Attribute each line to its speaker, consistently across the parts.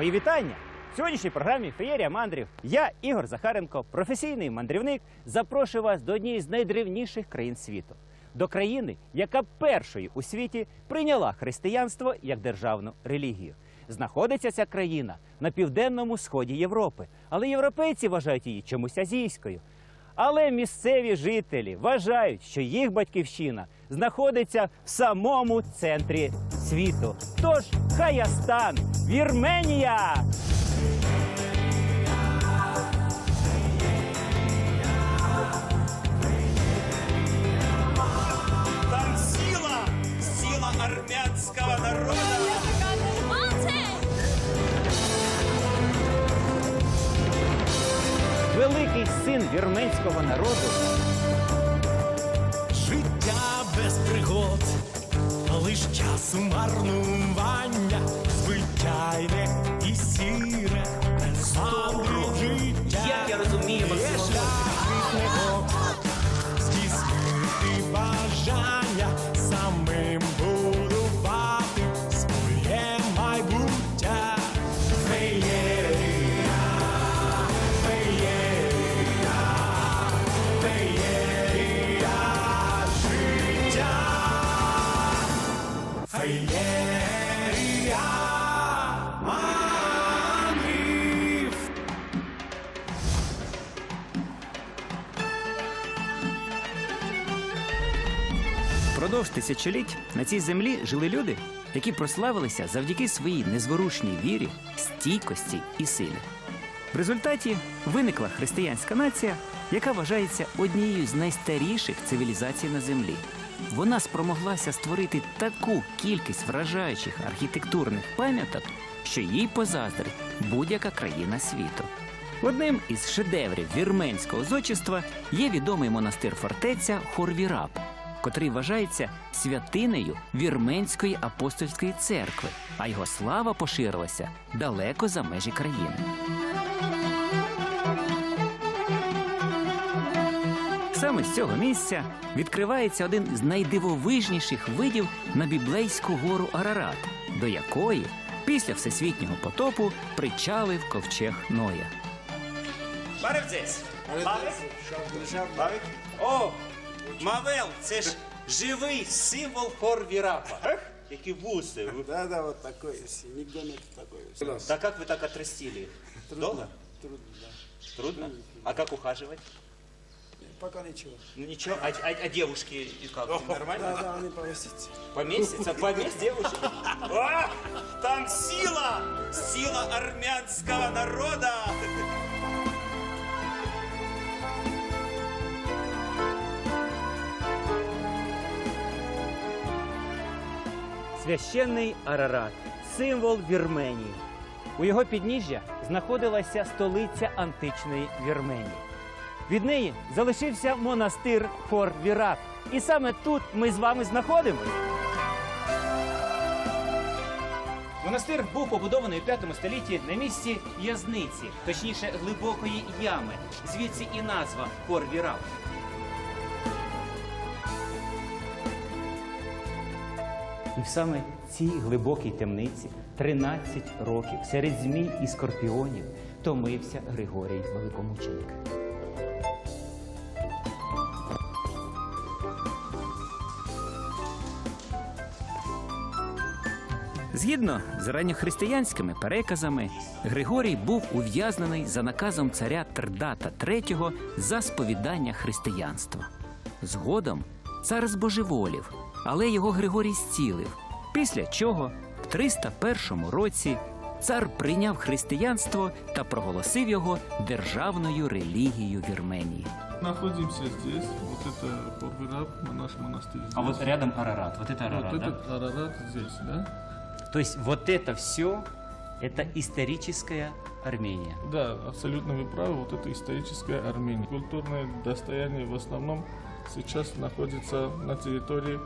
Speaker 1: Мої вітання! В сьогоднішній програмі Феєрія мандрів я, Ігор Захаренко, професійний мандрівник, запрошую вас до однієї з найдревніших країн світу. До країни, яка першою у світі прийняла християнство як державну релігію. Знаходиться ця країна на південному сході Європи, але європейці вважають її чомусь азійською. Але місцеві жителі вважають, що їх батьківщина знаходиться в самому центрі світу. Тож Хаястан, Вірменія!
Speaker 2: Там сила, сила армянского народа.
Speaker 1: Син вірменського народу.
Speaker 3: Життя без пригод, лиш часу марнування, звичайне
Speaker 1: Впродовж тисячоліть на цій землі жили люди, які прославилися завдяки своїй незворушній вірі, стійкості і силі. В результаті виникла християнська нація, яка вважається однією з найстаріших цивілізацій на землі. Вона спромоглася створити таку кількість вражаючих архітектурних пам'яток, що їй позаздрить будь-яка країна світу. Одним із шедеврів вірменського зодчества є відомий монастир фортеця Хорвіраб, котрий вважається святинею вірменської апостольської церкви, а його слава поширилася далеко за межі країни. Саме з цього місця відкривається один з найдивовижніших видів на біблейську гору Арарат, до якої після всесвітнього потопу причалив ковчег Ноя.
Speaker 2: Барив здесь. Мавик? Мавик? О, Мавел, це ж живий символ Хорвірапа. Які вуси.
Speaker 4: Да, да, вот такой, нигде нет такой.
Speaker 2: Да как вы так отрастили их? Долго?
Speaker 4: Трудно, да.
Speaker 2: Трудно? А как ухаживать?
Speaker 4: Пока ничего.
Speaker 2: Ну ничего, а, а- а девушки как?
Speaker 4: Да,
Speaker 2: Нормально?
Speaker 4: да, они повесятся.
Speaker 2: Поместится? Поместь девушек? А, там сила! Сила армянского народа!
Speaker 1: Священний Арарат символ Вірменії. У його підніжжя знаходилася столиця античної Вірменії. Від неї залишився монастир Хор Вірат. І саме тут ми з вами знаходимося. Монастир був побудований у 5 столітті на місці в'язниці, точніше глибокої ями. Звідси і назва Хор Вірат. І в саме цій глибокій темниці 13 років серед змій і скорпіонів томився Григорій Великомученик. Згідно з ранньохристиянськими переказами, Григорій був ув'язнений за наказом царя Тердата III за сповідання християнства. Згодом цар збожеволів, але його Григорій зцілив. Після чого в 301 році цар прийняв християнство та проголосив його державною релігією Вірменії.
Speaker 5: Находимся здесь, вот это Хорвираб, наш монастырь.
Speaker 1: А
Speaker 5: здесь.
Speaker 1: вот рядом Арарат, вот это Арарат,
Speaker 5: вот
Speaker 1: да?
Speaker 5: этот Арарат здесь, да?
Speaker 1: То есть вот это все, это историческая Армения.
Speaker 5: Да, абсолютно вы правы, вот это историческая Армения. Культурное достояние в основном сейчас находится на территории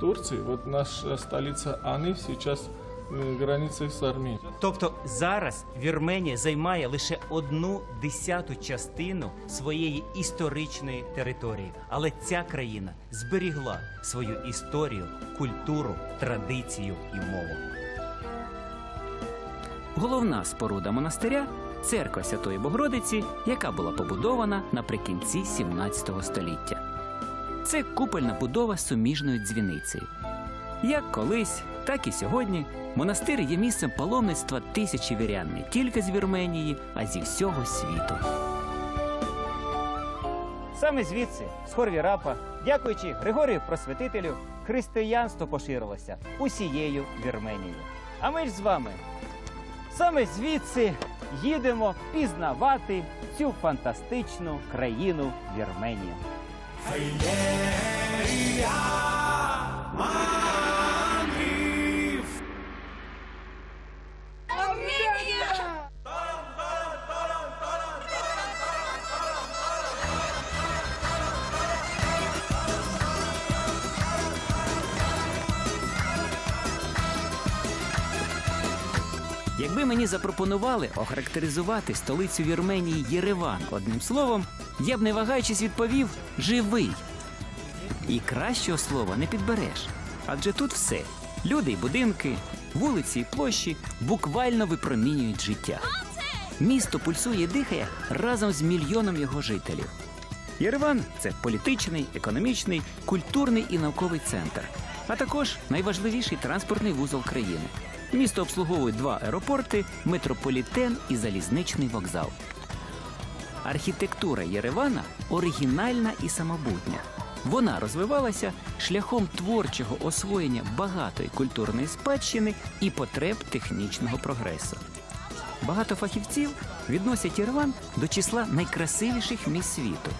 Speaker 5: Турции. Вот наша столица Аны сейчас э, границей с Арменией.
Speaker 1: Тобто зараз Вірменія займає лише одну десяту частину своєї історичної території, але ця країна зберігла свою історію, культуру, традицію і мову. головна споруда монастиря церква Святої Богородиці, яка була побудована наприкінці 17 століття. Це купольна будова з суміжною дзвіницею. Як колись, так і сьогодні монастир є місцем паломництва тисячі вірян не тільки з Вірменії, а зі всього світу. Саме звідси, з Хорвірапа, дякуючи Григорію Просвятителю, християнство поширилося усією Вірменією. А ми ж з вами саме звідси їдемо пізнавати цю фантастичну країну Вірменію. Valeria. Якби мені запропонували охарактеризувати столицю Вірменії Єреван одним словом, я б не вагаючись відповів живий. І кращого слова не підбереш. Адже тут все люди й будинки, вулиці і площі буквально випромінюють життя. Місто пульсує і дихає разом з мільйоном його жителів. Єреван це політичний, економічний, культурний і науковий центр, а також найважливіший транспортний вузол країни. Місто обслуговує два аеропорти, метрополітен і залізничний вокзал. Архітектура Єревана оригінальна і самобутня. Вона розвивалася шляхом творчого освоєння багатої культурної спадщини і потреб технічного прогресу. Багато фахівців відносять Єреван до числа найкрасивіших місць світу.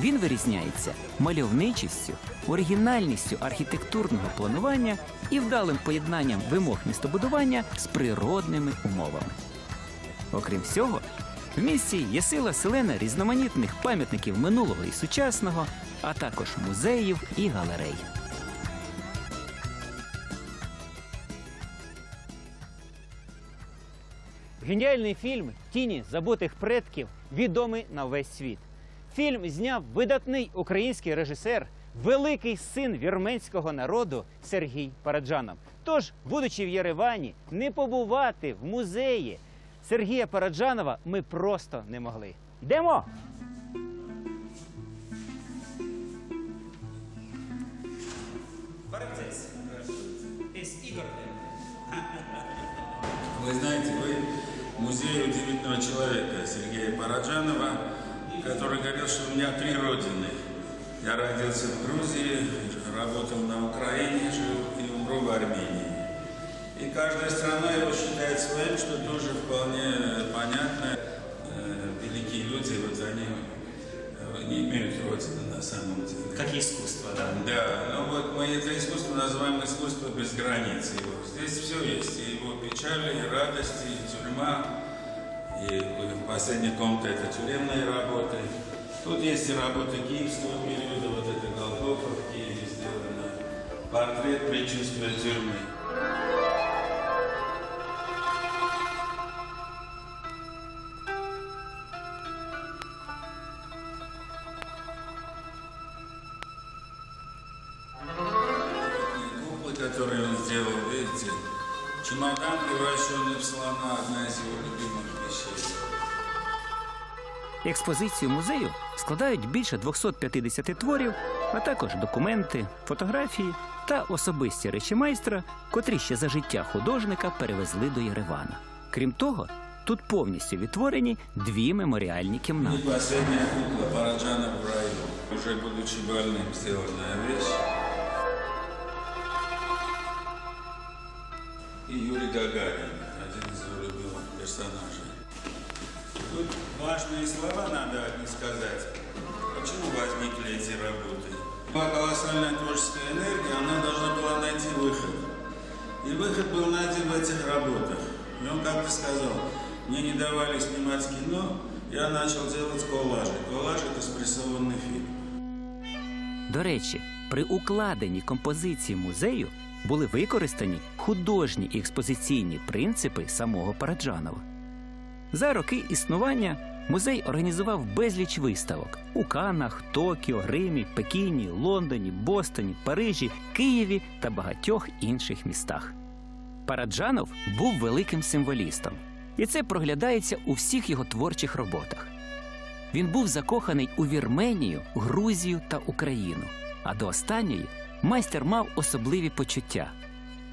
Speaker 1: Він вирізняється мальовничістю, оригінальністю архітектурного планування і вдалим поєднанням вимог містобудування з природними умовами. Окрім всього, в місті є сила селена різноманітних пам'ятників минулого і сучасного, а також музеїв і галерей. Геніальний фільм Тіні забутих предків відомий на весь світ. Фільм зняв видатний український режисер, великий син вірменського народу Сергій Параджанов. Тож, будучи в Єревані, не побувати в музеї Сергія Параджанова ми просто не могли. Йдемо!
Speaker 6: Вы знаете, вы музей удивительного человека Сергея Параджанова, который говорил, что у меня три родины. Я родился в Грузии, работал на Украине, жил и умру в Армении. И каждая страна его считает своим, что тоже вполне понятно. Э, Великие люди, вот они э, не имеют родины на самом деле.
Speaker 2: Как искусство, да?
Speaker 6: Да, ну вот мы это искусство называем искусство без границ. Его. Здесь все есть, и его печали, и радости, и тюрьма, и в последней комнате это тюремные работы. Тут есть и работы киевского периода, вот это Голгофа в Киеве сделано, портрет предчувствия тюрьмы.
Speaker 1: Експозицію музею складають більше 250 творів, а також документи, фотографії та особисті речі майстра, котрі ще за життя художника перевезли до Єревана. Крім того, тут повністю відтворені дві меморіальні кімнати.
Speaker 6: последняя кукла Параджана в раю, уже будучи больным, сделанная вещь. И Юрий Гагарин, один любимых персонажей. Тут важные слова надо одни сказать. Почему возникли эти работы? Была колоссальная творческая энергия, она должна была найти выход. И выход был найден в этих работах. И он как-то сказал, мне не давали снимать кино, я начал делать коллажи. Коллаж – это спрессованный фильм.
Speaker 1: До речі, при укладенні композиції музею були використані художні і експозиційні принципи самого Параджанова. За роки існування музей організував безліч виставок у Каннах, Токіо, Римі, Пекіні, Лондоні, Бостоні, Парижі, Києві та багатьох інших містах. Параджанов був великим символістом. І це проглядається у всіх його творчих роботах. Він був закоханий у Вірменію, Грузію та Україну. А до останньої майстер мав особливі почуття.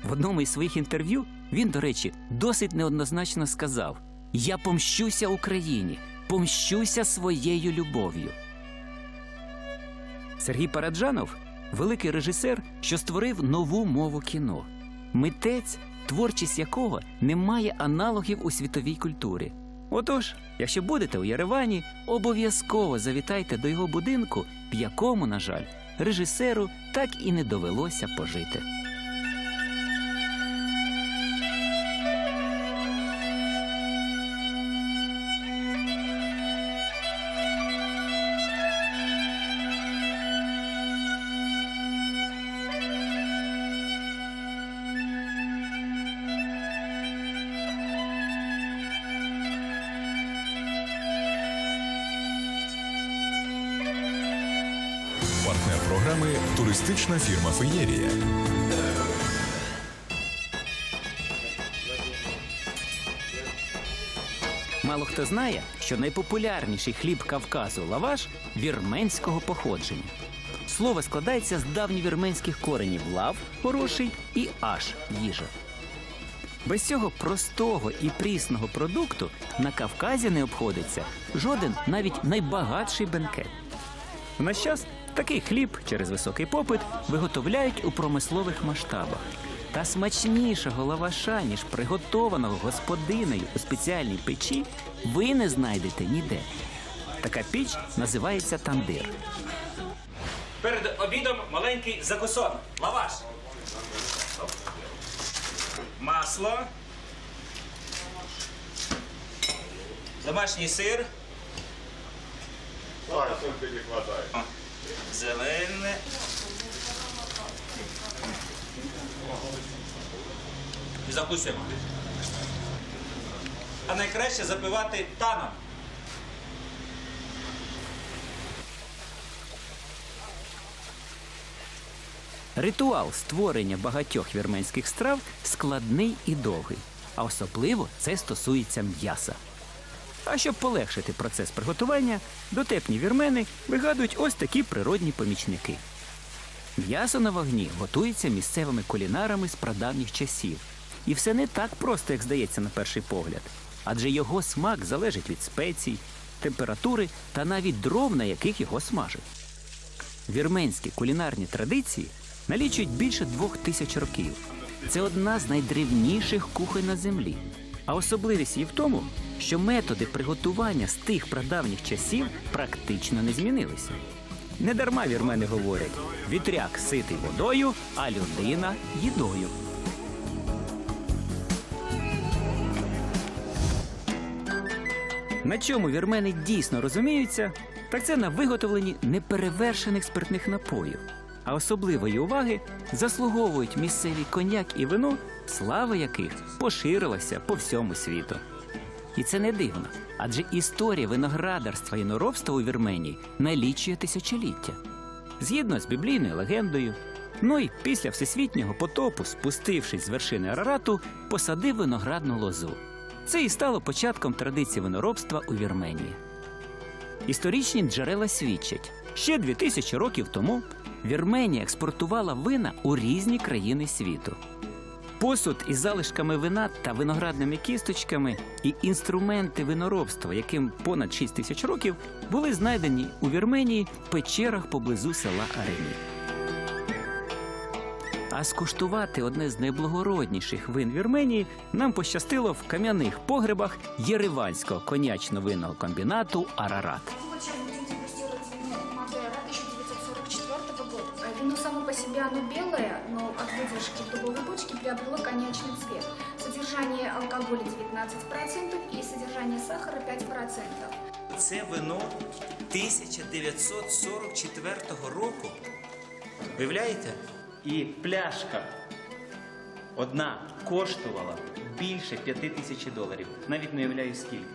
Speaker 1: В одному із своїх інтерв'ю він, до речі, досить неоднозначно сказав: Я помщуся Україні, помщуся своєю любов'ю. Сергій Параджанов великий режисер, що створив нову мову кіно, митець, творчість якого не має аналогів у світовій культурі. Отож, якщо будете у Єревані, обов'язково завітайте до його будинку, в якому, на жаль, режисеру так і не довелося пожити.
Speaker 7: Програми туристична фірма Феєрія.
Speaker 1: Мало хто знає, що найпопулярніший хліб Кавказу лаваш вірменського походження. Слово складається з давньовірменських коренів лав хороший і аш їжа. Без цього простого і прісного продукту на Кавказі не обходиться жоден навіть найбагатший бенкет. В наш час такий хліб через високий попит виготовляють у промислових масштабах. Та смачнішого лаваша, ніж приготованого господинею у спеціальній печі, ви не знайдете ніде. Така піч називається тандир.
Speaker 2: Перед обідом маленький закусон. Лаваш. Масло. Домашній сир. О, Зелене. І. А найкраще запивати таном.
Speaker 1: Ритуал створення багатьох вірменських страв складний і довгий, а особливо це стосується м'яса. А щоб полегшити процес приготування, дотепні вірмени вигадують ось такі природні помічники. М'ясо на вогні готується місцевими кулінарами з прадавніх часів. І все не так просто, як здається на перший погляд. Адже його смак залежить від спецій, температури та навіть дров, на яких його смажать. Вірменські кулінарні традиції налічують більше двох тисяч років. Це одна з найдревніших кухонь на землі. А особливість її в тому, що методи приготування з тих прадавніх часів практично не змінилися. Недарма вірмени говорять: вітряк ситий водою, а людина їдою. На чому вірмени дійсно розуміються, так це на виготовленні неперевершених спиртних напоїв. А особливої уваги заслуговують місцеві коньяк і вино, слава яких поширилася по всьому світу. І це не дивно, адже історія виноградарства і норобства у Вірменії налічує тисячоліття. Згідно з біблійною легендою, Ной після всесвітнього потопу, спустившись з вершини Арарату, посадив виноградну лозу. Це і стало початком традиції виноробства у Вірменії. Історичні джерела свідчать, ще 2000 років тому Вірменія експортувала вина у різні країни світу. Посуд із залишками вина та виноградними кісточками і інструменти виноробства, яким понад 6 тисяч років, були знайдені у Вірменії в печерах поблизу села Арені. А скуштувати одне з найблагородніших вин Вірменії нам пощастило в кам'яних погребах Єреванського конячно-винного комбінату Арарат.
Speaker 8: Вино Мадера 1944 года. А Вино само по себе оно белое, но от выдержки в дубовой бочке приобрело коньячный цвет. Содержание алкоголя 19% и содержание сахара 5%.
Speaker 2: Це вино 1944 року. Виявляєте? І пляшка одна коштувала більше 5 тисяч доларів. Навіть не уявляю скільки.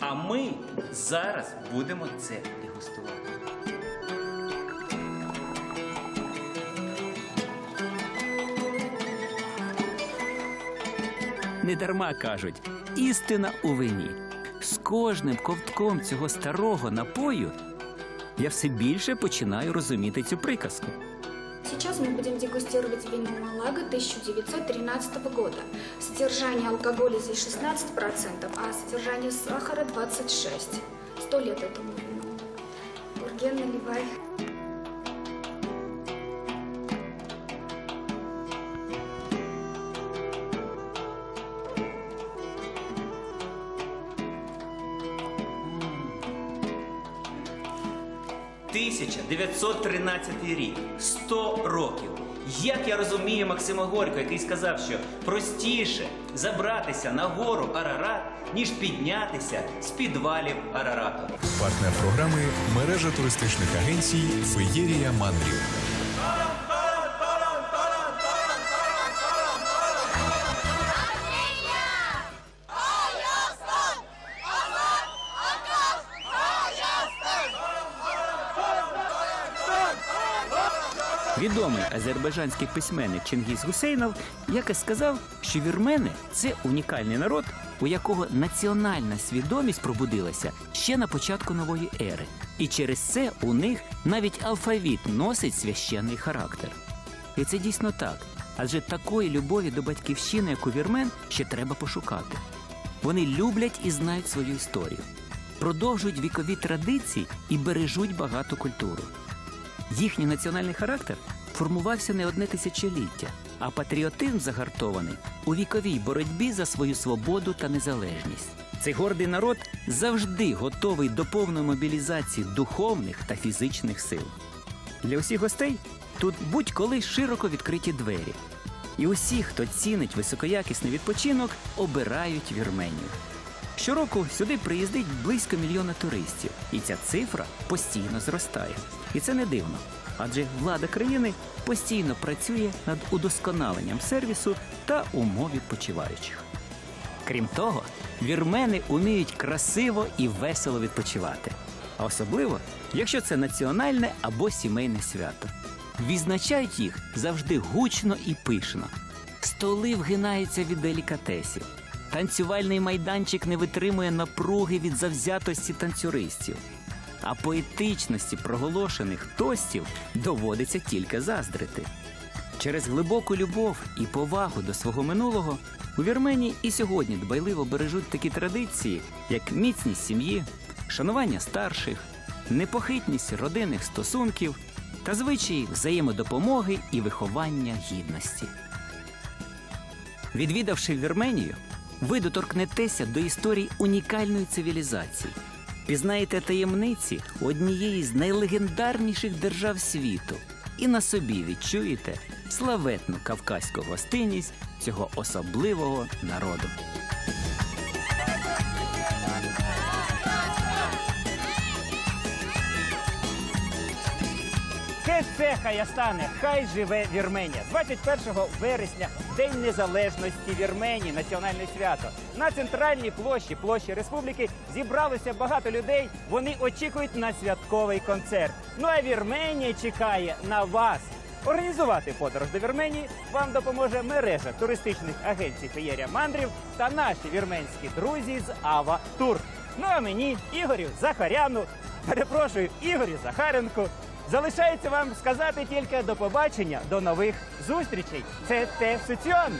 Speaker 2: А ми зараз будемо це дегустувати.
Speaker 1: Недарма кажуть, істина у вині. З кожним ковтком цього старого напою я все більше починаю розуміти цю приказку.
Speaker 8: Сейчас мы будем дегустировать вино Малага 1913 года. Содержание алкоголя здесь 16%, а содержание сахара 26%. Сто лет этому вину. Бурген наливай.
Speaker 2: – 1913 рік, 100 років. Як я розумію Максима Горько, який сказав, що простіше забратися на гору Арарат, ніж піднятися з підвалів Арарату.
Speaker 7: Партнер програми мережа туристичних агенцій Феєрія Мандрів.
Speaker 1: Відомий азербайджанський письменник Чингіз Гусейнов якось сказав, що вірмени це унікальний народ, у якого національна свідомість пробудилася ще на початку нової ери. І через це у них навіть алфавіт носить священний характер. І це дійсно так. Адже такої любові до батьківщини, як у вірмен, ще треба пошукати. Вони люблять і знають свою історію, продовжують вікові традиції і бережуть багату культуру. Їхній національний характер формувався не одне тисячоліття, а патріотизм загартований у віковій боротьбі за свою свободу та незалежність. Цей гордий народ завжди готовий до повної мобілізації духовних та фізичних сил. Для усіх гостей тут будь-коли широко відкриті двері. І усі, хто цінить високоякісний відпочинок, обирають Вірменію. Щороку сюди приїздить близько мільйона туристів, і ця цифра постійно зростає. І це не дивно, адже влада країни постійно працює над удосконаленням сервісу та умов відпочиваючих. Крім того, вірмени уміють красиво і весело відпочивати, а особливо, якщо це національне або сімейне свято. Відзначають їх завжди гучно і пишно. Столи вгинаються від делікатесів. Танцювальний майданчик не витримує напруги від завзятості танцюристів. А поетичності проголошених тостів доводиться тільки заздрити. Через глибоку любов і повагу до свого минулого у Вірменії і сьогодні дбайливо бережуть такі традиції, як міцність сім'ї, шанування старших, непохитність родинних стосунків та звичаї взаємодопомоги і виховання гідності. Відвідавши Вірменію, ви доторкнетеся до історії унікальної цивілізації, пізнаєте таємниці однієї з найлегендарніших держав світу і на собі відчуєте славетну кавказьку гостинність цього особливого народу.
Speaker 9: Хай стане, хай живе Вірменія. 21 вересня, День Незалежності Вірменії, національне свято. На центральній площі, площі республіки, зібралося багато людей. Вони очікують на святковий концерт. Ну а Вірменія чекає на вас. Організувати подорож до Вірменії вам допоможе мережа туристичних агенцій Феєрія Мандрів та наші вірменські друзі з Ава Тур. Ну а мені, Ігорю Захаряну, перепрошую, Ігорю Захаренку, залишається вам сказати тільки до побачення, до нових зустрічей. Це те Суціон!